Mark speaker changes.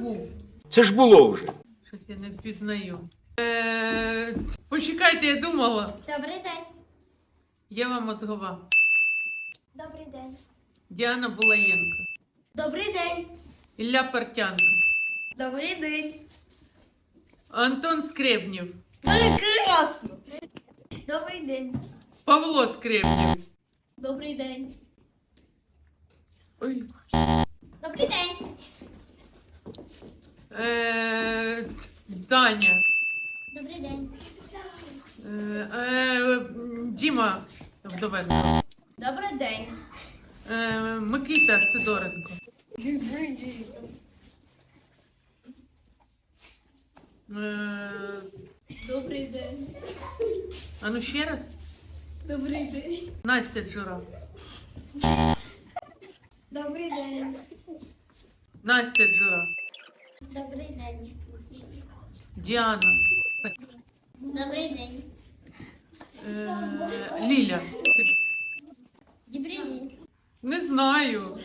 Speaker 1: був.
Speaker 2: Це ж було вже.
Speaker 1: Щось я не впізнаю. Е, почекайте, я думала.
Speaker 3: Добрий день.
Speaker 1: Єва Мозгова.
Speaker 3: Добрий день.
Speaker 1: Діана Булаєнко.
Speaker 3: Добрий день.
Speaker 1: Ілля Партянко.
Speaker 3: Добрий день.
Speaker 1: Антон Скребнєв.
Speaker 3: Прекрасно. Добрий день.
Speaker 1: Павло Скребнєв.
Speaker 3: Добрий день.
Speaker 1: Ой.
Speaker 3: Добрий день.
Speaker 1: Е, Даня.
Speaker 3: Добрий день.
Speaker 1: Е, е, Діма Вдовенко.
Speaker 3: Добрий день.
Speaker 1: Е, Микита Сидоренко. Е,
Speaker 3: Добрий день.
Speaker 1: а ну ще раз.
Speaker 3: Добрий день.
Speaker 1: Настя Джура.
Speaker 3: Добрий день.
Speaker 1: Настя Джура.
Speaker 3: Добрий день.
Speaker 1: Діана.
Speaker 3: Добрий день.
Speaker 1: Е, Ліля.
Speaker 3: Добрий день.
Speaker 1: Не знаю.